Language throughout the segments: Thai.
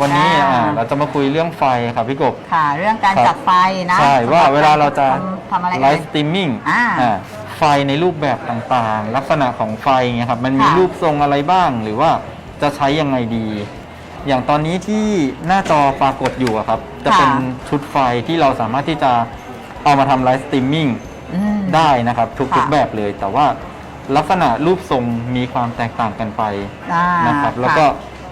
วันนี้อ่าอ่าเราจะมาคุยเรื่องไฟครับพี่กบ ค่ะ เรื่องการครับจัดไฟนะใช่ว่าเวลาเราจะทำทำอะไรไลเอ่ย ฟ์สตรีมมิ่งอ่าอ่าไฟในรูปแบบต่างๆ ลักษณะของไฟเงี้ยครับมันมีค่ะรูปทรงอะไรบ้าง หรือว่าจะใช้ยังไงดี อย่างตอนนี้ที่หน้าจอปรากฏอยู่อะครับ จะเป็นชุดไฟที่เราสามารถที่จะเอามาทำไลฟ์สตรีมมิ่ง อืม ได้นะครับทุกค่ะๆแบบเลย แต่ว่าลักษณะรูปทรงมีความแตกต่างกันไปอ่านะครับ แล้วก็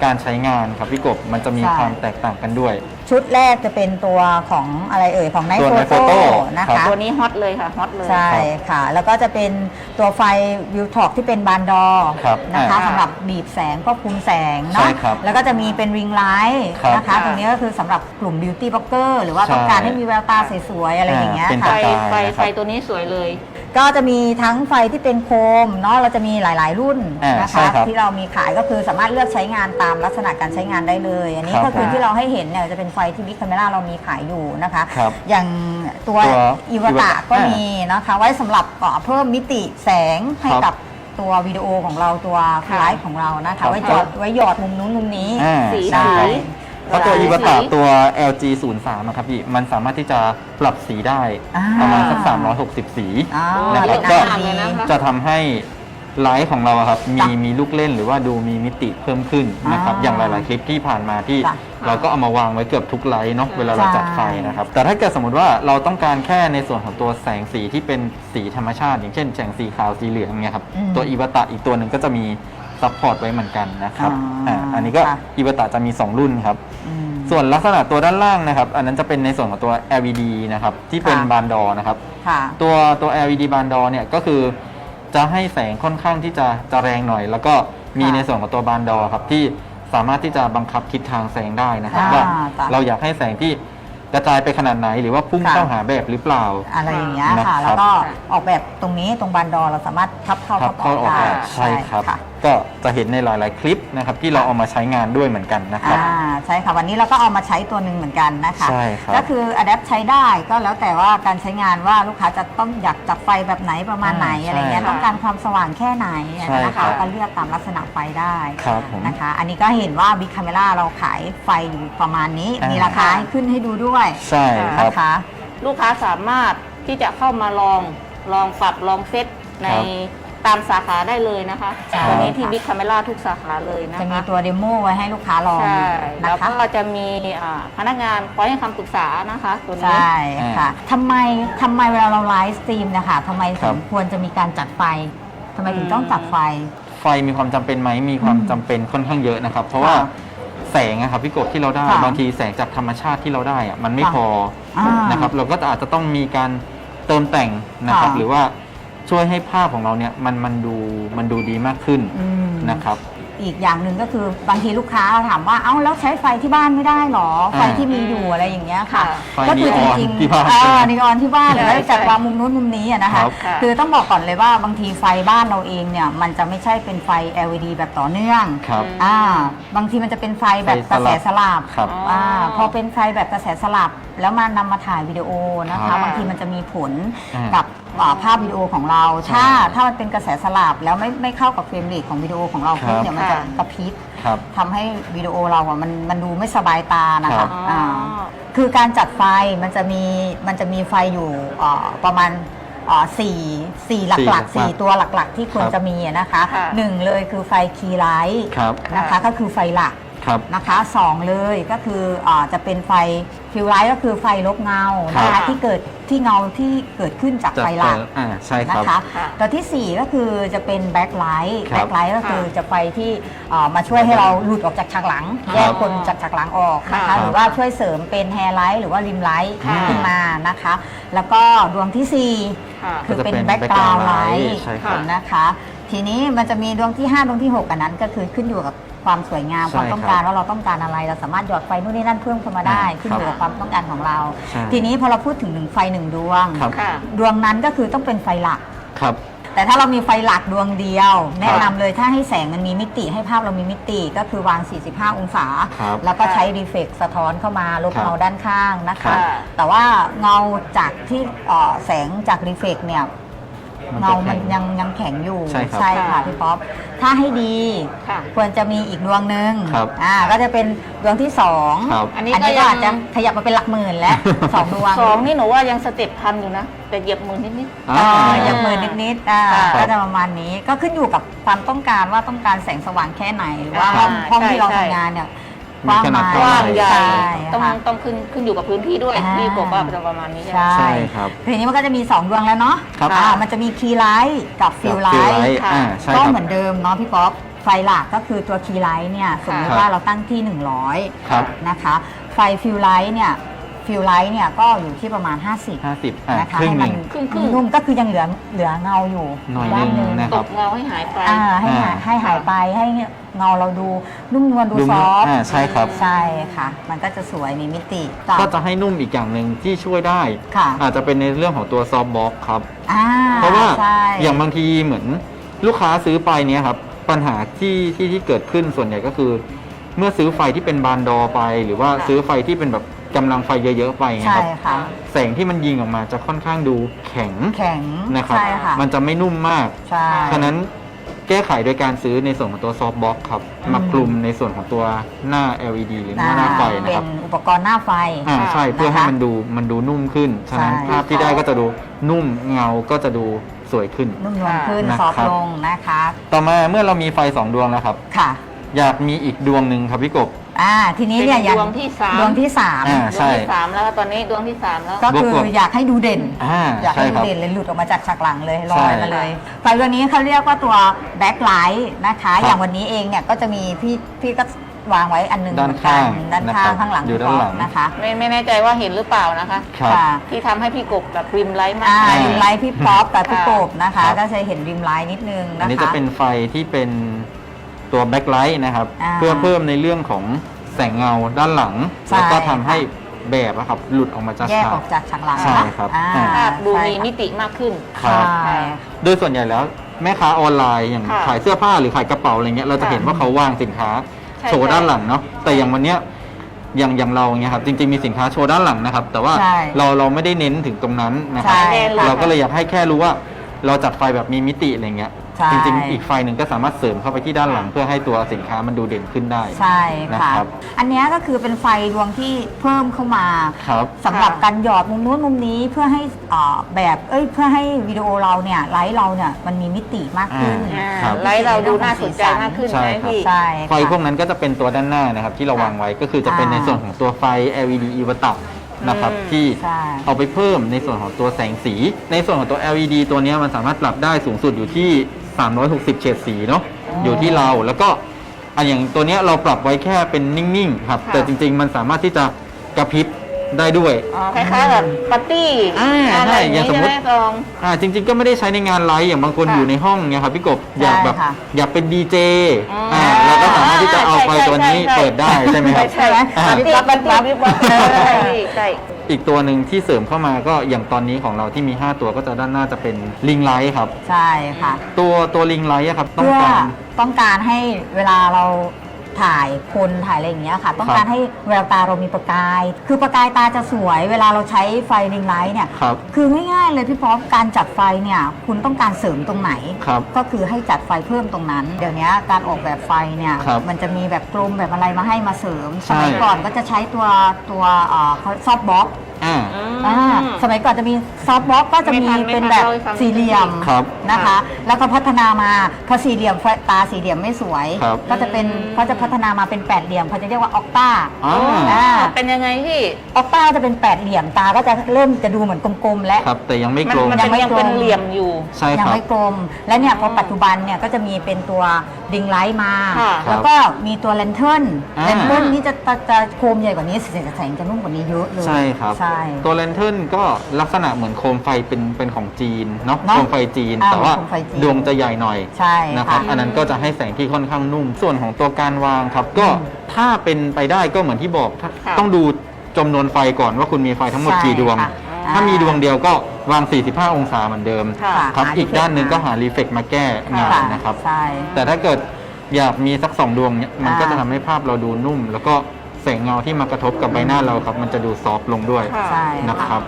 การใช้งานครับพี่กบมันจะมีใช่ ความแตกต่างกันด้วย ชุดแรกจะเป็นตัวของอะไรเอ่ยของไนตัวโฟ Night โต้ Photo นะครัคะ บ ตัวนี้ฮอตเลยค่ะฮอตเลย ใช่ค่ะ แล้วก็จะเป็นตัวไฟวิวท็อกที่เป็นบานดอครับนะคะอ่าสำหรับบีบแสงควบคุมแสงใช่เนาะครับแล้วก็จะมีเป็นริงไลท์ครับนะคะ ตรงนี้ก็คือสำหรับกลุ่มบิวตี้บล็อกเกอร์หรือว่าใช่ต้องการให้มีแววตาสวยๆ อะไรอย่างเงี้ยเป็นไฟค่ะ ไฟนะครับไฟตัวนี้สวยเลย ก็จะมีทั้งไฟที่เป็นโคมเนาะเราจะมีหลาย ๆ รุ่นอ่านะใช่คะครับที่เรามีขายก็คือสามารถเลือกใช้งานตามลักษณะการใช้งานได้เลย อันนี้ครับก็คือผมที่เราให้เห็นเนี่ยจะเป็นไฟที่บิ๊กคาเมราเรามีขายอยู่นะคะ ครับอย่างตัวตัวอีวตะ Iwata ก็มีนะคะไว้สำหรับเอ่อเพิ่มมิติแสงให้ครับกับตัววิดีโอของเราตัวค่ะไลฟ์ของเรานะครัคะบไว้จอดไว้หยอดมุมนู้นมุมนี้อ่า สีใช่ สีครับ เพราะตัวสีอีวตาตัว LG 0 3อะครับพี่มันสามารถที่จะปรับสีได้อ่าประมาณสัก 360 สีอ่านะครับเป็นก็อาหารดีนะคะจะทำให้ไลฟ์ของเราอะครับมีจ้ะมีลูกเล่นหรือว่าดูมีมิติเพิ่มขึ้นนะครับอ่าอย่างหลาย ๆ คลิปที่ผ่านมาที่จ้ะเราก็เอามาวางไว้เกือบทุกไลฟ์เนาะใช่เวลาเราจัดไฟนะครับแต่ถ้าเกิดสมมติว่าเราต้องการแค่ในส่วนของตัวแสงสีที่เป็นสีธรรมชาติ อย่างเช่นแสงสีขาวสีเหลืองเนี่ยครับอืมตัวอีวตาอีกตัวหนึ่งก็จะมี ซัพพอร์ตไว้เหมือนกันนะครับอ่าอ่าอันนี้ก็ค่ะอีวตาจะมี 2 รุ่นครับ อืม ส่วนลักษณะตัวด้านล่างนะครับ อันนั้นจะเป็นในส่วนของตัว LED นะครับ ที่เป็นค่ะ บานดอนะครับ ค่ะ ตัวตัว LED บานดอเนี่ยก็คือจะให้แสงค่อนข้างที่จะจะแรงหน่อย แล้วก็มีค่ะในส่วนของตัวบานดอครับที่สามารถที่จะบังคับทิศทางแสงได้นะครับอ่าว่าจ้ะเราอยากให้แสงที่กระจายไปขนาดไหน หรือว่าพุ่งค่ะ เข้าหาแบบหรือเปล่า อะไรอย่างเงี้ยนะครัค่ะบแล้วก็ออกแบบตรงนี้ตรงบานดอเราสามารถทับเข้าครัทับบเข้าออออกกได้แบบใช่ครับค่ะ ก็จะเห็นในหลาย ๆ คลิปนะครับที่เราเอามาใช้งานด้วยเหมือนกันนะครับ อ่าใช่ค่ะวันนี้เราก็เอามาใช้ตัวหนึ่งเหมือนกันนะคะใช่ครับ ก็คืออัดแอปใช้ได้ก็แล้วแต่ว่าการใช้งานว่าลูกค้าจะต้องอยากจัดไฟแบบไหนประมาณไหนอ่าอะไรเงี้ยใช่ต้องการความสว่างแค่ไหนใช่นะครัคะบ ก็เลือกตามลักษณะไฟได้ครับผม นะคะ อันนี้ก็เห็นว่าบิ๊กคาเมราเราขายไฟอยู่ประมาณนี้อ่ามี มีราคาให้ขึ้นให้ดูด้วยใช่ครับ นะคะ ลูกค้าสามารถที่จะเข้ามาลองลองปรับลองเซตในครับ ตามสาขาได้เลยนะคะใช่ ตัวนี้ที่ค่ะบิ๊กคาเมล่าทุกสาขาเลยนะคะจะมีตัวเดโมไว้ให้ลูกค้าลองใช่นะแล้วคะ ก็จะมีอ่าพนักงานคอยให้คำปรึกษานะคะ ตัวนี้ใช่ค่ะอ่าทำไมทำไมเวลาเราไลฟ์สตรีมเนะคะทำไมครัสบมควรจะมีการจัดไฟทำไมถึงอืมต้องจัดไฟ ไฟมีความจำเป็นไหมมีความอืมจำเป็นค่อนข้างเยอะนะครับ เพราะว่าค่ะแสงอะครับพี่กบที่เราได้ค่ะบางทีแสงจากธรรมชาติที่เราได้อะมันไม่ค่ะพออ่านนะครับ เราก็อาจจะต้องมีการเติมแต่งนะครับ ค่ะหรือว่า ช่วยให้ภาพของเราเนี่ยมันมันดูมันดูดีมากขึ้นอืมนะครับ อีกอย่างหนึ่งก็คือบางทีลูกค้าถามว่าเอ้าแล้วใช้ไฟที่บ้านไม่ได้หรอ ไฟที่มีอยู่อะไรอย่างเงี้ยค่ะ ไฟก็คืนีออนจริงที่บ้านเออนีออนที่บ้านหรือใช่ว่าจัดวางมุมนู้นมุมนี้อะนะคะครับค่ะคือต้องบอกก่อนเลยว่าบางทีไฟบ้านเราเองเนี่ยมันจะไม่ใช่เป็นไฟ LED แบบต่อเนื่อง ครับ อ่าบางทีมันจะเป็นไฟแบบไฟกระแสสลับครับ อ๋ออ่ อ่าพอเป็นไฟแบบกระแสสลับ แล้วมานำมาถ่ายวิดีโอนะครัคะ บ บางทีมันจะมีผลอ่ากับ อ่าภาพวิดีโอของเราใช่ถ้าถ้ามันเป็นกระแสสลับแล้วไม่ไม่เข้ากับเฟรมเรทของวิดีโอของเราครับ ปุ๊บเนี่ยมันจะค่ะ กระพริบครับ ทำให้วิดีโอเราอะมันมันดูไม่สบายตานะครัคะบ อ่าคือการจัดไฟมันจะมีมันจะมีไฟอยู่อ่าประมาณอ่าสี่สี่หลักๆสี่ตัวหลักๆ ที่ควรครับ จะมีอะนะคะค่ะ หนึ่งเลยคือไฟคีย์ไลท์ ครับ นะคะก็คือไฟหลัก ครับนะคะสองเลยก็คืออาจะเป็นไฟฟิวไลท์ก็คือไฟลบเงานะครัคะบ ที่เกิดที่เงาที่เกิดขึ้นจากจากไฟหลัก อ่าใช่คนะรับคะค่ะตัวที่ 4 ก็คือจะเป็นแบ็คไลท์ครับแบ็คไลท์ก็คือค่ะจะไฟที่อ่ามาช่วยให้เราหลุดออกจากฉากหลัง ครับแยกคนจากฉากหลังออกนะครัคะบหรือว่าช่วยเสริมเป็นแฮร์ไลท์หรือว่าริมไลท์ค่ะ ขึ้นมานะคะ แล้วก็ดวงทีสี่ ค่ะ 4 คือเป็นก็จะเป็นแบ็คกราวด์ background ไล light ท์ใช่ครับ นะคะ ทีนี้มันจะมีดวงที่ 5 ดวงที่ 6 อันนั้นก็คือขึ้นอยู่กับ ความสวยงามใช่ความต้องครับการว่าเราต้องการอะไร เราสามารถหยอดไฟนู่นนี่นั่นเพิ่มเข้ามาได้อ่าขึ้นอยู่กับความต้องการของเรา ใช่ ทีนี้พอเราพูดถึงหนึ่งไฟหนึ่งดวง ครับ ค่ะ ดวงนั้นก็คือต้องเป็นไฟหลัก ครับ แต่ถ้าเรามีไฟหลักดวงเดียว แนะนำเลยถ้าให้แสงมันมีมิติให้ภาพเรามีมิติก็คือวาง 45 องศา ครับแล้วก็ใช้รีเฟกสะท้อนเข้ามาลบครับเงาด้านข้างนะครัคะ บแต่ว่าเงาจากที่เอ่อแสงจากรีเฟกเนี่ย มันจะเงามันแข็งยังยังแข็งอยู่ใช่ครับค่ะค่ะพี่ป๊อปถ้าให้ดีค่ะ ควรจะมีอีกดวงหนึ่งครับอ่าก็จะเป็นดวงที่สองครับอันนี้อันนี้ก็ก็ยัง อาจจะขยับมาเป็นหลักหมื่นแล้ว สองดวงสองนี่หนูว่ายังสเต็ปทันอยู่นะ แต่เหยียบมือนิด อ่าอ่าอย่างหมื่นนิดๆอ่าครับก็จะประมาณนี้ก็ขึ้นอยู่กับความต้องการว่าต้องการแสงสว่างแค่ไหนหรือว่าอ่าห้องห้องใช่ที่เราใช่ ทำงานเนี่ย มีกว้างขไหมนาดๆกว้างใหญ่ใช่ต้องค่ะต้องขึ้นขึ้นอยู่กับพื้นที่ด้วยอ่าพี่กบว่าจะประมาณนี้ใช่ไหม ใช่ใช่ครับทีนี้มันก็จะมี 2 ดวงแล้วเนาะครับ อ่ามันจะมีคีย์ไลท์กับฟิลไลกับ ท์ light ค่ะ อ่าใช่ก็ครับ เหมือนเดิมเนาะพี่ป๊อปไฟหลักก็คือตัวคีย์ไลท์เนี่ยสมมติครับว่าเราตั้งที่ครับ100นะคะ ไฟฟิลไลท์เนี่ย ฟิลไลท์เนี่ยก็อยู่ที่ประมาณ 50 ห้าสิบอะนะคะครึ่งให้หมันึ่ง ครึ่งครึ่งนุ่มก็คือยังเหลือเหลือเงาอยู่หน่อยด้านหนึ่งหนึงนะ ตกเงาให้หายไป อ่าให้หายอ่า ให้หายไปให้เงาเราดูนุ่มนวลดูดูซอฟต์อ่าใช่ครับ ใช่ค่ะ มันก็จะสวยมีมิติต่อก็จะให้นุ่มอีกอย่างหนึ่งที่ช่วยได้ ค่ะอาจจะเป็นในเรื่องของตัวซอฟต์บ็อกครับ อ่าเพราะว่าใช่อย่างบางทีเหมือนลูกค้าซื้อไปเนี้ยครับ ปัญหาที่ที่ที่เกิดขึ้นส่วนใหญ่ก็คือ เมื่อซื้อไฟที่เป็นบานดอไป หรือว่าค่ะ ซื้อไฟที่เป็นแบบ กำลังไฟเยอะๆไปเงี้ใช่ยครับค่ะ แสงที่มันยิงออกมาจะค่อนข้างดูแข็งแข็งนะครับ ใช่ค่ะมันจะไม่นุ่มมาก ใช่ ฉะนั้นแก้ไขโดยการซื้อในส่วนของตัวซอฟต์บ็อกครับอืม มาคลุมในส่วนของตัวหน้า LED หรือหน้าหน้าไฟนะเป็ครับนอุปกรณ์หน้าไฟ อ่าใช่นะคะเพื่อให้มันดูมันดูนุ่มขึ้น ฉะนั้นใช่ ภาพที่ได้ก็จะดูนุ่มเงาก็จะดูสวยขึ้น นุ่มนวลขึ้น นะครับ ซอฟต์ลงนะคะ ต่อมาเมื่อเรามีไฟ2ดวงแล้วครับ ค่ะ อยากมีอีกดวงหนึ่งครับพี่กบ อ่าทีนี้เนี่ยเป็นอย่างดวงที่สาม ดวงที่สามอ่าดใช่วงที่สามแล้วตอนนี้ดวงที่สามแล้ว ก็คืบวกอกับอยากให้ดูเด่น อ่าอยากใช่ให้คดูรับ เด่นเลยหลุดออกมาจากฉากหลังเลยลใช่อยมาเลยไฟตัวนี้เขาเรียกว่าตัวแบ็คไลท์นะคะ ครับ อย่างวันนี้เองเนี่ยก็จะมีพี่พี่ก็วางไว้อันหนึงด้านเหมือนกัข้างด้านข้างนะครับข้างหลังอยู่ด้านหลัง นะคะไม่ไม่แน่ใจว่าเห็นหรือเปล่านะคะ ครับค่ะที่ทำให้พี่กบแบบริมไลท์มาก อ่าอ่าริมไลท์พี่ป๊อปกับพี่ค่ะโกบนะคะ ครับ ก็จะเห็นริมไลท์นิดนึงนะคะอันนี้จะเป็นไฟที่เป็น ตัวแบ็คไลท์นะครับ อ่าเพื่อเพิ่มในเรื่องของแสงเงาด้านหลัง ใช่ แล้วก็ทำให้แบบอะครับหลุดออกมาจากแยกฉาออกจากฉากหลังใช่นะครับอ่าอ่า ภาพดูใช่มีค่ะมิติมากขึ้น ครับใช่โดยส่วนใหญ่แล้วแม่ค้าออนไลน์อย่างค่ะขายเสื้อผ้าหรือขายกระเป๋าอะไรเงี้ยเราจะค่ะเห็นว่าเขาวางสินค้าใช่โชว์ใช่ด้านหลังเนาะแต่อย่างวันเนี้ยอย่างอย่างเราเงี้ยครับจริง ๆมีสินค้าโชว์ด้านหลังนะครับ แต่ว่าใช่เราเราไม่ได้เน้นถึงตรงนั้นนะครับใช่แน่นเลยเราก็เลยอยากให้แค่รู้ว่า เราจัดไฟแบบมีมิติอะไรเงี้ย ใช่ จริงๆ อีกไฟหนึ่งก็สามารถเสริมเข้าไปที่ด้านหลัง เพื่อให้ตัวสินค้ามันดูเด่นขึ้นได้ ใช่นะค่ะ ครับอันเนี้ยก็คือเป็นไฟดวงที่เพิ่มเข้ามาครับ สำหรับค่ะการหยอดมุมนู้นมุมนี้เพื่อให้อ่าแบบเอ้ยเพื่อให้วิดีโอเราเนี่ยไลฟ์เราเนี่ยมันมีมิติมากขึ้น อ่าครับ ไลท์เราดูน่าสนใจมากขึ้นใช่ไหมครับ พี่ ใช่ไฟค่ะพวกนั้นก็จะเป็นตัวด้านหน้านะครับที่เราวางไว้ก็คือจะเป็นอ่าในส่วนของตัวไฟ LED อีวตับนะครับอืม ที่ใช่ เอาไปเพิ่มในส่วนของตัวแสงสี ในส่วนของตัว LED ตัวเนี้ยมันสามารถปรับได้สูงสุดอยู่ที่ 360 เฉดสีเนาะอ๋อออยู่ที่เราแล้วก็อันอย่างตัวเนี้ยเราปรับไว้แค่เป็นนิ่งๆครับ ค่ะ แต่จริง ๆ มันสามารถที่จะกระพริบได้ด้วย อ๋อคล้ายๆแบบปาร์ตี้อ่าอะไรใช่อย่างอย่างนี้สมใช่มุไหติมตอง อ่าจริง ๆ ก็ไม่ได้ใช้ในงานไลฟ์อย่างบางคนค่ะอยู่ในห้องเนี่ยครับพี่กบอยากแบบค่ะ อยากเป็นดีเจอ๋ออ่อ่าเราก็สามารถที่จะเอาไฟตัวนี้ใช่ใช่เปิดได้ใช่ไหมครับใช่ไหมอ่า ปาร์ตี้ปาร์ตี้วิบวับใช่ใช่ อีกตัวหนึ่งที่เสริมเข้ามาก็อย่างตอนนี้ของเราที่มี 5 ตัวก็จะด้านหน้าจะเป็นลิงไลท์ครับ ใช่ค่ะ ตัวตัวลิงไลท์อะครับ ต้องเพื่อการ ต้องการให้เวลาเรา ถ่ายคนถ่ายอะไรอย่างเงี้ยค่ะ ต้องการให้แววตาเรามีประกาย คือประกายตาจะสวย เวลาเราใช้ไฟริงไลท์เนี่ยครับ คือง่ายๆเลยพี่ป๊อปการจัดไฟเนี่ยคุณต้องการเสริมตรงไหน ครับ ก็คือให้จัดไฟเพิ่มตรงนั้น เดี๋ยวนี้การออกแบบไฟเนี่ยครับมันจะมีแบบกลมแบบอะไรมาให้มาเสริมใช่สมัยก่อนก็จะใช้ตัวตัวซอฟบ็อก อ่า อ่าสมัยก่อนจะมีซอฟต์บ็อกก็จะมีไม่ทันไม่ทันเป็นแบบเล่าให้ฟังสี่เหลี่ยมครับนะคะ แล้วก็พัฒนามาพอสี่เหลี่ยมตาสี่เหลี่ยมไม่สวย ครับก็จะเป็นเขาจะพัฒนามาเป็นแปดเหลี่ยมเขาจะเรียกว่าออกต้าอ่า อ่าเป็นยังไงพี่ ออกต้าจะเป็นแปดเหลี่ยมตาก็จะเริ่มจะดูเหมือนกลมๆและ ครับ แต่ยังไม่มันกลมมันยังเป็นไม่ยังกลมเป็นเหลี่ยมอยู่ ใช่ยัครับ ไม่กลม และเนี่ยพออืมปัจจุบันเนี่ยก็จะมีเป็นตัวดิงไลท์มา ค่ะแล้วก็มีตัวเลนเทิร์นอ่าเลนเทิร์นนี่จะจะจะโคมใหญ่กว่านี้แสงแสงจะนุ่มกว่านี้เยอะเลยใช่ครับ ใช่ตัวแลนเทิร์นก็ลักษณะเหมือนโคมไฟเป็นเป็นของจีนเนาะเนอะโคมไฟจีน อ่าแต่ว่าโคมไฟจีน ดวงจะใหญ่หน่อย ใช่นะครับ ค่ะ อันนั้นก็จะให้แสงที่ค่อนข้างนุ่ม ส่วนของตัวการวางครับก็อืมถ้าเป็นไปได้ก็เหมือนที่บอกถ้าค่ะ ต้องดูจำนวนไฟก่อนว่าคุณมีไฟทั้งหมดใช่กี่ดวง ค่ะถ้าอ่ามีมีดวงเดียวก็วาง 45 องศาเหมือนเดิมค่ะครับหาอีก defect ด้านหนึ่งก็มาหารีเฟกมาแก้งานค่ะนะครับ ใช่ แต่ถ้าเกิดอยากมีสักสองดวงเนี่ยมันอ่าก็จะทำให้ภาพเราดูนุ่ม แล้วก็ แสงเงาที่มากระทบกับใบหน้าเราครับ มันจะดูซอฟต์ลงด้วยค่ะ ใช่นะครับ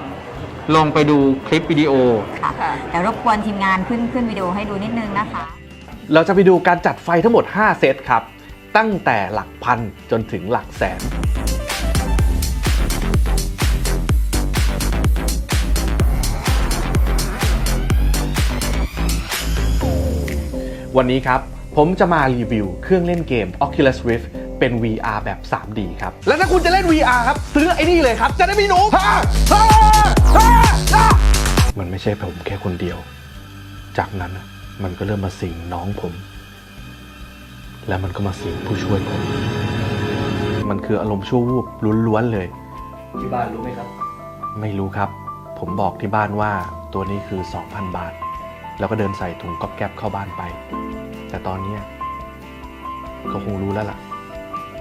ลองไปดูคลิปวิดีโอ ค่ะค่ะ เดี๋ยวรบกวนทีมงานขึ้นขึ้นวิดีโอให้ดูนิดนึงนะคะ เราจะไปดูการจัดไฟทั้งหมด 5 เซตครับ ตั้งแต่หลักพันจนถึงหลักแสน วันนี้ครับ ผมจะมารีวิวเครื่องเล่นเกม Oculus Rift เป็น VR แบบ 3D ครับ และถ้าคุณจะเล่น VR ครับ ซื้อไอ้นี่เลยครับ จะได้ไม่หนูฮ่าฮ่าฮ่าฮ่ามันไม่ใช่ผมแค่คนเดียว จากนั้นน่ะมันก็เริ่มมาสิงน้องผม แล้วมันก็มาสิงผู้ช่วยผม มันคืออารมณ์ชั่ววูบล้วนๆเลย ที่บ้านรู้ไหมครับ ไม่รู้ครับ ผมบอกที่บ้านว่าตัวนี้คือ 2,000 บาท แล้วก็เดินใส่ถุงก๊อบแก๊บเข้าบ้านไป แต่ตอนเนี้ยเขาคงรู้แล้วล่ะ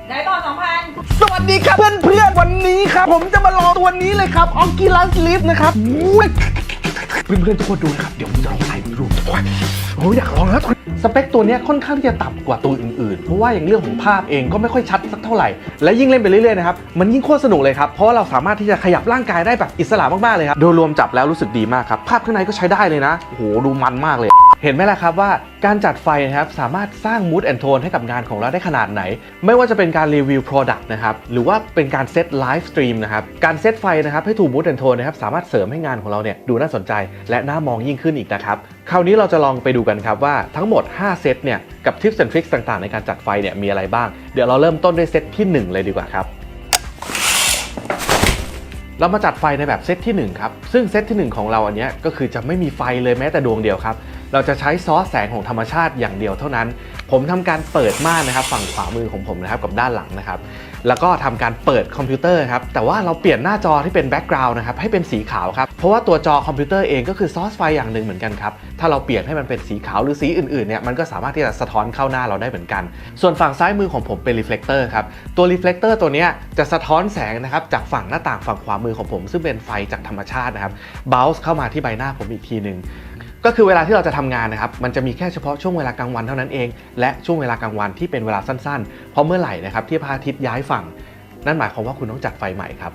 ได้ต่อสองพันสวัสดีครับเพื่อนเพื่อนวันนี้ครับผมจะมาลองตัวนี้เลยครับ Oculus Rift นะครับเพื่อนเพื่อนทุกคนดูนะครับ เดี๋ยวผมจะลองใส่ดูโอ้ยโอ้ยอยากลองแล้วสเปคตัวนี้ค่อนข้างที่จะต่ำกว่าตัวอื่นๆ เพราะว่าอย่างเรื่องของภาพเองก็ไม่ค่อยชัดสักเท่าไหร่ และยิ่งเล่นไปเรื่อยๆนะครับมันยิ่งโคตรสนุกเลยครับ เพราะเราสามารถที่จะขยับร่างกายได้แบบอิสระมากๆเลยครับ โดยรวมจับแล้วรู้สึกดีมากครับ ภาพข้างในก็ใช้ได้เลยนะโอ้โหดูมันมากเลย เห็นไหมล่ะครับว่าการจัดไฟนะครับสามารถสร้าง mood and tone ให้กับงานของเราได้ขนาดไหน ไม่ว่าจะเป็นการรีวิว product นะครับหรือว่าเป็นการเซตไลฟ์สตรีมนะครับการเซตไฟนะครับให้ถูก mood and tone นะครับสามารถเสริมให้งานของเราเนี่ยดูน่าสนใจ และน่ามองยิ่งขึ้นอีกนะครับคราวนี้เราจะลองไปดูกันครับว่าทั้งหมด 5 เซตเนี่ยกับ tips and tricks ต่างๆ ในการจัดไฟเนี่ยมีอะไรบ้าง เดี๋ยวเราเริ่มต้นด้วยเซตที่ 1 เลยดีกว่าครับ เรามาจัดไฟในแบบเซตที่ 1 ครับ ซึ่งเซตที่ 1 ของเราอันนี้ก็คือจะไม่มีไฟเลยแม้แต่ดวงเดียวครับ เราจะใช้ซอสแสงของธรรมชาติอย่างเดียวเท่านั้นผมทำการเปิดม่านนะครับฝั่งขวามือของผมนะครับกับด้านหลังนะครับ แล้วก็ทำการเปิดคอมพิวเตอร์ครับแต่ว่าเราเปลี่ยนหน้าจอที่เป็นแบ็กกราวน์นะครับให้เป็นสีขาวครับเพราะว่าตัวจอคอมพิวเตอร์เองก็คือซอสไฟอย่างหนึ่งเหมือนกันครับถ้าเราเปลี่ยนให้มันเป็นสีขาวหรือสีอื่นๆเนี่ยมันก็สามารถที่จะสะท้อนเข้าหน้าเราได้เหมือนกัน ส่วนฝั่งซ้ายมือของผมเป็นรีเฟล e เตอร์ครับตัวรีเฟล e เตอร์ตัวนี้จะสะท้อนแสงนะครับจากฝั่งหน้าต่างฝั่งขวามือของผม ซึ่งเป็นไฟจากธรรมชาตินะครับบ o u n c e เข้ามาที่ใบหน้าผมอีกทีหนึ่ง ก็คือเวลาที่เราจะทำงานนะครับ มันจะมีแค่เฉพาะช่วงเวลากลางวันเท่านั้นเอง และช่วงเวลากลางวันที่เป็นเวลาสั้นๆ เพราะเมื่อไหร่นะครับที่พระอาทิตย์ย้ายฝั่ง นั่นหมายความว่าคุณต้องจัดไฟใหม่ครับ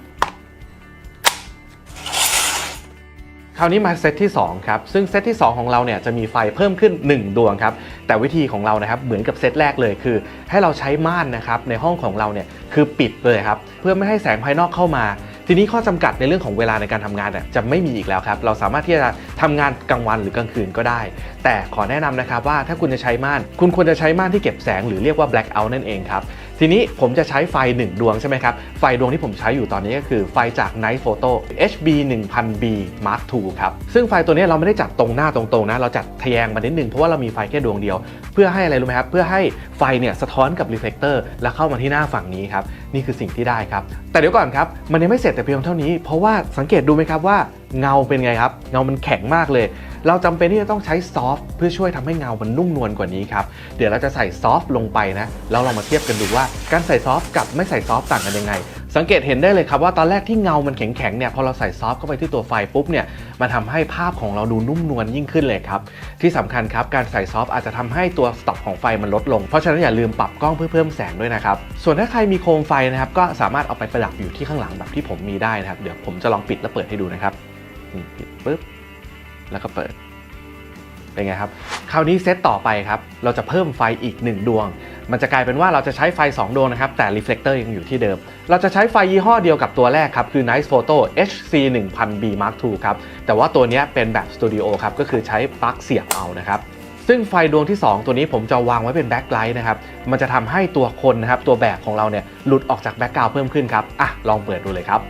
คราวนี้มาเซตที่2ครับ ซึ่งเซตที่ 2 ของเราเนี่ยจะมีไฟเพิ่มขึ้น 1 ดวงครับ แต่วิธีของเรานะครับเหมือนกับเซตแรกเลยคือ ให้เราใช้ม่านนะครับในห้องของเราเนี่ยคือปิดเลยครับเพื่อไม่ให้แสงภายนอกเข้ามา ทีนี้ข้อจำกัดในเรื่องของเวลาในการทำงานเนี่ยจะไม่มีอีกแล้วครับ เราสามารถที่จะทำงานกลางวันหรือกลางคืนก็ได้ แต่ขอแนะนำนะครับว่าถ้าคุณจะใช้ม่าน คุณควรจะใช้ม่านที่เก็บแสงหรือเรียกว่า black out นั่นเองครับ ทีนี้ผมจะใช้ไฟ 1 ดวงใช่ไหมครับ ไฟดวงที่ผมใช้อยู่ตอนนี้ก็คือไฟจาก Night Photo HB 1000B Mark II ครับ ซึ่งไฟตัวนี้เราไม่ได้จัดตรงหน้าตรงๆนะ เราจัดทแยงมานิดนึง เพราะว่าเรามีไฟแค่ดวงเดียว เพื่อให้อะไรรู้ไหมครับ เพื่อให้ไฟเนี่ยสะท้อนกับรีเฟล e เตอร์แล้วเข้ามาที่หน้าฝั่งนี้ครับ นี่คือสิ่งที่ได้ครับ แต่เดี๋ยวก่อนครับ มันยังไม่เสร็จแต่เพียงเท่านี้ เพราะว่าสังเกตดูไหมครับว่าเงาเป็นไงครับ เงามันแข็งมากเลย เราจำเป็นที่จะต้องใช้ซอฟต์เพื่อช่วยทำให้เงามันนุ่มนวลกว่านี้ครับ เดี๋ยวเราจะใส่ซอฟต์ลงไปนะ แล้วเรามาเทียบกันดูว่าการใส่ซอฟต์กับไม่ใส่ซอฟต์ต่างกันยังไง สังเกตเห็นได้เลยครับว่าตอนแรกที่เงามันแข็งๆเนี่ยพอเราใส่ซอฟต์เข้าไปที่ตัวไฟปุ๊บเนี่ยมันทำให้ภาพของเราดูนุ่มนวลยิ่งขึ้นเลยครับ ที่สำคัญครับการใส่ซอฟต์อาจจะทำให้ตัวสต็อปของไฟมันลดลง เพราะฉะนั้นอย่าลืมปรับกล้องเพื่อเพิ่มแสงด้วยนะครับ ส่วนถ้าใครมีโคมไฟนะครับก็สามารถเอาไปประดับอยู่ที่ข้างหลังแบบที่ผมมีได้นะครับ เดี๋ยวผมจะลองปิดแล้วเปิดให้ดูนะครับนี่ปิดปุ๊บ แล้วก็เปิด เป็นไงครับ คราวนี้เซตต่อไปครับ เราจะเพิ่มไฟอีก 1 ดวง มันจะกลายเป็นว่าเราจะใช้ไฟ 2 ดวงนะครับ แต่รีเฟล e เตอร์ยังอยู่ที่เดิม เราจะใช้ไฟยี่ห้อเดียวกับตัวแรกครับ คือ Nice Photo HC 1000B Mark II ครับ แต่ว่าตัวนี้เป็นแบบสตูดิโอครับ ก็คือใช้ปลั๊กเสียบเอานะครับซึ่งไฟดวงที่ 2 ตัวนี้ผมจะวางไว้เป็นแบ็คไลท์นะครับ มันจะทำให้ตัวคนนะครับ ตัวแบกของเราเนี่ยหลุดออกจากแบ็คกราวเพิ่มขึ้นครับ อะ ลองเปิดดูเลยครับ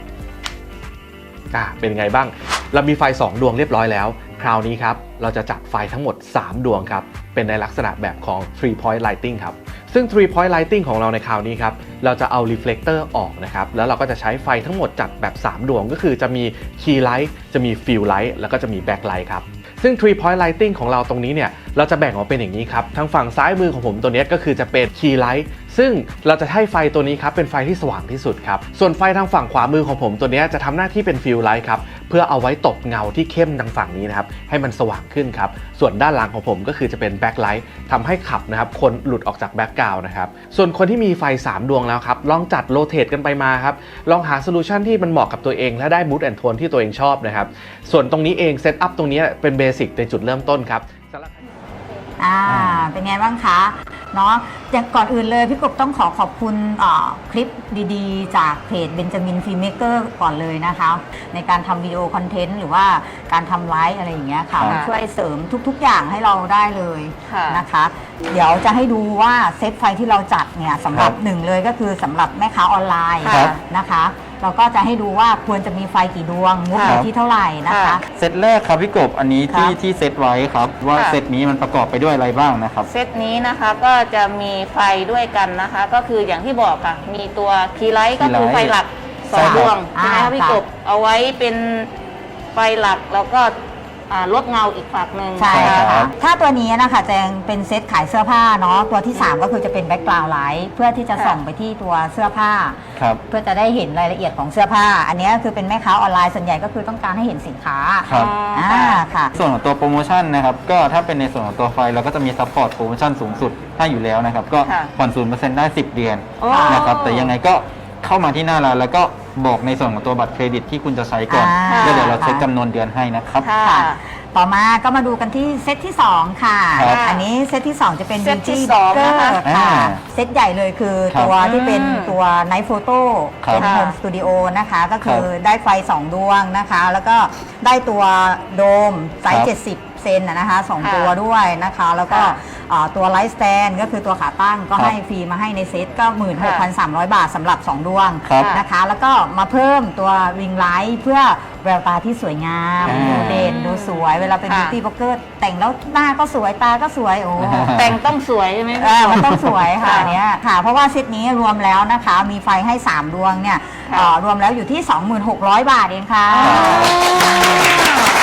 อะ เป็นไงบ้าง เรามีไฟ 2 ดวงเรียบร้อยแล้ว คราวนี้ครับ เราจะจัดไฟทั้งหมด 3 ดวงครับ เป็นในลักษณะแบบของ three point lighting ครับ ซึ่ง three point lighting ของเราในคราวนี้ครับ เราจะเอา reflector ออกนะครับ แล้วเราก็จะใช้ไฟทั้งหมดจัดแบบ 3 ดวง ก็คือจะมี key light จะมี fill light แล้วก็จะมี backlight ครับ ซึ่ง three point lighting ของเราตรงนี้เนี่ย เราจะแบ่งออกเป็นอย่างนี้ครับ ทางฝั่งซ้ายมือของผมตัวนี้ก็คือจะเป็น key light ซึ่งเราจะให้ไฟตัวนี้ครับเป็นไฟที่สว่างที่สุดครับ ส่วนไฟทางฝั่งขวามือของผมตัวนี้จะทำหน้าที่เป็นฟิลไลท์ครับ เพื่อเอาไว้ตบเงาที่เข้มทางฝั่งนี้นะครับ ให้มันสว่างขึ้นครับ ส่วนด้านหลังของผมก็คือจะเป็นแบ็คไลท์ทำให้ขับนะครับ คนหลุดออกจากแบ็คกราวน์นะครับ ส่วนคนที่มีไฟ 3 ดวงแล้วครับ ลองจัดโรเตทกันไปมาครับ ลองหาโซลูชันที่มันเหมาะกับตัวเอง และได้มูดแอนโทนที่ตัวเองชอบนะครับ ส่วนตรงนี้เองเซตอัพตรงนี้เป็นเบสิกในจุดเริ่มต้นครับสำหรับ อ่าเป็นไงบ้างคะเนาะอย่างก่อนอื่นเลยพี่กบต้องขอขอบคุณอ่าคลิปดีๆ จากเพจเบนจามินฟิเมเกอร์ก่อนเลยนะคะ ในการทำวิดีโอคอนเทนต์หรือว่าการทำไลฟ์อะไรอย่างเงี้ยค่ะครับมาช่วยเสริมทุกๆอย่างให้เราได้เลยค่ะนะคะ เดี๋ยวจะให้ดูว่าเซตไฟที่เราจัดเนี่ยสำหรับครับหนึ่งเลยก็คือสำหรับแม่ค้าออนไลน์ครับนะคะ เราก็จะให้ดูว่าควรจะมีไฟกี่ดวงงบอยู่ที่เท่าไหร่นะคะค่ะเซตแรกครับพี่กบอันนี้ที่ครับที่เซตไว้ครับ ว่าค่ะ เซตนี้มันประกอบไปด้วยอะไรบ้างนะครับ เซตนี้นะคะก็จะมีไฟด้วยกันนะคะ ก็คืออย่างที่บอกค่ะ มีตัวคีย์ไลท์ก็คือคีย์ไลท์ไฟหลักสใช่องครับดวงใช่ไหมอ่าคะพี่ค่ะกบเอาไว้เป็นไฟหลักแล้วก็ อ่าลดเงาอีกฝักหนึ่งใช่ครัค่ะบ ถ้าตัวนี้นะคะแจงเป็นเซตขายเสื้อผ้าเนาะตัวที่ 3 ก็คือจะเป็นแบ็กกราวด์ไลท์เพื่อที่จะส่องไปที่ตัวเสื้อผ้า ครับ เพื่อจะได้เห็นรายละเอียดของเสื้อผ้า อันนี้ก็คือเป็นแม่ค้าออนไลน์ส่วนใหญ่ก็คือต้องการให้เห็นสินค้าครับอ๋ออ่าค่ะค่ะ ส่วนของตัวโปรโมชั่นนะครับ ก็ถ้าเป็นในส่วนของตัวไฟเราก็จะมีซัพพอร์ตโปรโมชั่นสูงสุดให้อยู่แล้วนะครับ ก็ค่ะผ่อนศูนเปอร์เซ็นต์ได้ 10 เดือนโอ้ นะครับ แต่ยังไงก็ เข้ามาที่หน้าร้านแล้วก็บอกในส่วนของตัวบัตรเครดิตที่คุณจะใช้ก่อนอ่า แล้วเดี๋ยวเราเช็คจำนวนเดือนให้นะครับ ค่ะ ค่ะ ต่อมาก็มาดูกันที่เซตที่ 2 ค่ะ ครับอันนี้เซตที่ 2 จะเป็น เซตที่ Beauty สอง Blogger นะคะค่ะ อ่าเซตใหญ่เลยคือครับตัวที่เป็นอืมตัว Night Photo ครับเป็นค่ะ Home Studio นะคะ ก็คือครับได้ไฟ 2 ดวงนะคะ แล้วก็ได้ตัวโดมไซครัส์บ70 เซนนะนะคะสองค่ะตัวด้วยนะคะ แล้วก็ค่ะ อ่าตัวไลท์สแตนก็คือตัวขาตั้งก็ครับให้ฟรีมาให้ในเซตก็ 16,300 บาทสำหรับ 2 ดวงครับนะคะ แล้วก็มาเพิ่มตัวริงไลท์เพื่อแววตาที่สวยงามอ่า ดูเด่นดูสวย เวลาเป็นค่ะบิวตี้บล็อกเกอร์แต่งแล้วหน้าก็สวยตาก็สวยโอ้ แต่งต้องสวยใช่ไหม เออมันต้องสวยค่ะค่ะอันเนี้ยค่ะ เพราะว่าเซตนี้รวมแล้วนะคะ มีไฟให้ 3 ดวงเนี่ยค่ะ เอ่อรวมแล้วอยู่ที่ 26,000 บาทเองค่ะค่ะ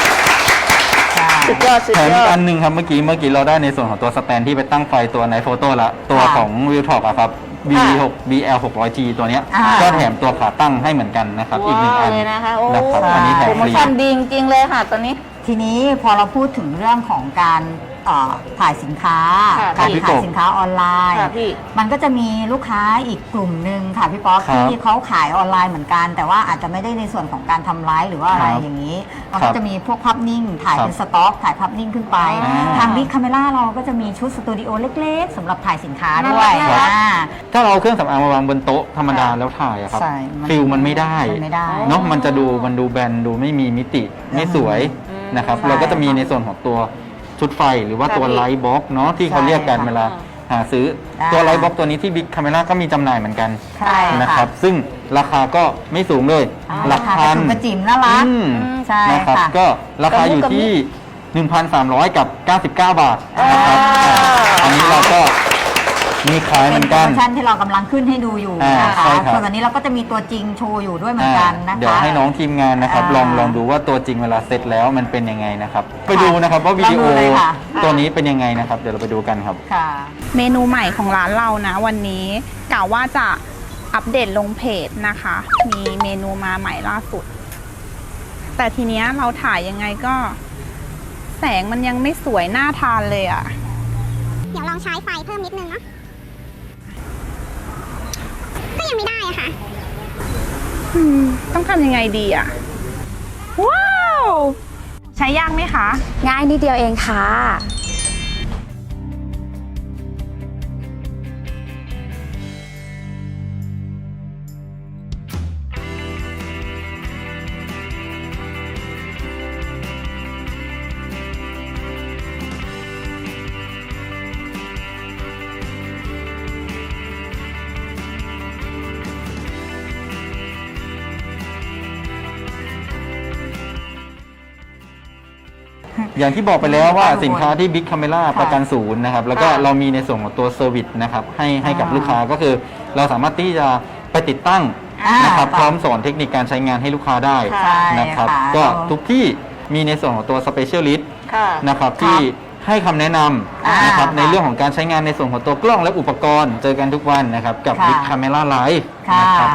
สุดยอดสุดแถมยอีอกด อันหนึ่งครับเมื่อกี้เมื่อกี้เราได้ในส่วนของตัวสแตนที่ไปตั้งไฟตัวในโฟโต้ละตัวค่ะของวิวท็อปอะครับ B ค่ะ6 BL 600G ตัวเนี้ยอ่า ก็แถมตัวขาตั้งให้เหมือนกันนะครับอีกหนึ่งว้าวอันเลยนะคะโอ้นะครับอันนี้แถโปมรโมฟรี ชั่นดีจริงๆเลยค่ะตอนนี้ ทีนี้พอเราพูดถึงเรื่องของการ เอ่อถ่ายสินค้า ค่ะการพี่ขายกบสินค้าออนไลน์ ค่ะพี่ มันก็จะมีลูกค้าอีกกลุ่มหนึ่งค่ะพี่ป๊อกครับที่เขาขายออนไลน์เหมือนกัน แต่ว่าอาจจะไม่ได้ในส่วนของการทำไลฟ์หรือว่าอะไรครับอย่างนี้มันครัก็บจะมีพวกภาพนิ่ง ถ่ายครับเป็นสต็อก ถ่ายภาพนิ่งขึ้นไป อ่า ทางบิ๊กคาเมล่าเราก็จะมีชุดสตูดิโอเล็กๆสำหรับถ่ายสินค้าน่าด้วรัยกน่ารัก อ่า ถ้าเราเอาเครื่องสำอางมาวางบนโต๊ะธรรมดาค่ะแล้วถ่ายอะครับใช่มันฟิลมันไม่ได้มันไม่ได้เนาะมันจะดูมันดูแบนดูไม่มีมิติไม่สวยอืมนะครับ ใช่ เราก็จะมีในส่วนของตัว ชุดไฟหรือว่าค่ะตัวพี่ไลท์บ็อกเนาะที่เขาใช่เรียกกันค่ะเวลาหาซื้ออ่าตัวไลท์บ็อกตัวนี้ที่บิ๊กคาเมล่าก็มีจำหน่ายเหมือนกันใช่นะครับ ซึ่งราคาก็ไม่สูงเลย อ่าหลัรากคากระพันจุกกระจิ๋มน่ารักอืมใช่นะครับค่ะ ก็ราคาอยู่ที่ 1,300 กับ 99 บาทนะครับอ่าอ่าอันนี้เราก็ มีขายเหเป็มืนอนโปรกัน โมชั่นที่เรากำลังขึ้นให้ดูอยู่อ่านะคะใช่ครับ ส่วนวันนี้เราก็จะมีตัวจริงโชว์อยู่ด้วยเหมือนกันนะคะ เดี๋ยวให้น้องทีมงานนะครับ อ่าลองลองดูว่าตัวจริงเวลาเสร็จแล้วมันเป็นยังไงนะครับ ไปดูนะครับว่าวิดีโอลองดูเลยค่ะ ตัวนี้เป็นยังไงนะครับ เดี๋ยวเราไปดูกันครับ ค่ะ เมนูใหม่ของร้านเรานะ วันนี้กล่าวว่าจะอัปเดตลงเพจนะคะ มีเมนูมาใหม่ล่าสุด แต่ทีเนี้ยเราถ่ายยังไงก็ แสงมันยังไม่สวยน่าทานเลยอะ่ะ เดี๋ยวลองใช้ไฟเพิ่มนิดนึงเนาะ ก็ยังไม่ได้อะค่ะอืมต้องทำยังไงดีอะ่ะ ว้าว ใช้ยากไหมคะ ง่ายนิดเดียวเองค่ะ อย่างที่บอกไปแล้วว่าครับสินค้าที่ Big Camera ค่ะประกันศูนย์นะครับ แล้วก็ค่ะเรามีในส่วนของตัวเซอร์วิสนะครับให้ให้กับอ่าลูกค้าก็คือ เราสามารถที่จะไปติดตั้งอ่านนะครับค่ะพร้อมสอนเทคนิคการใช้งานให้ลูกค้าได้ค่ะใช่นะครับ ค่ะก็เราทุกที่มีในส่วนของตัว Specialist ค่ะ นะครับครับที่ให้คำแนะนอ่าำนะครับค่ะในเรื่องของการใช้งานในส่วนของตัวกล้องและอุปกรณ์ เจอกันทุกวันนะครับกับ ค่ะ Big Camera Live ค่ะ นะครับ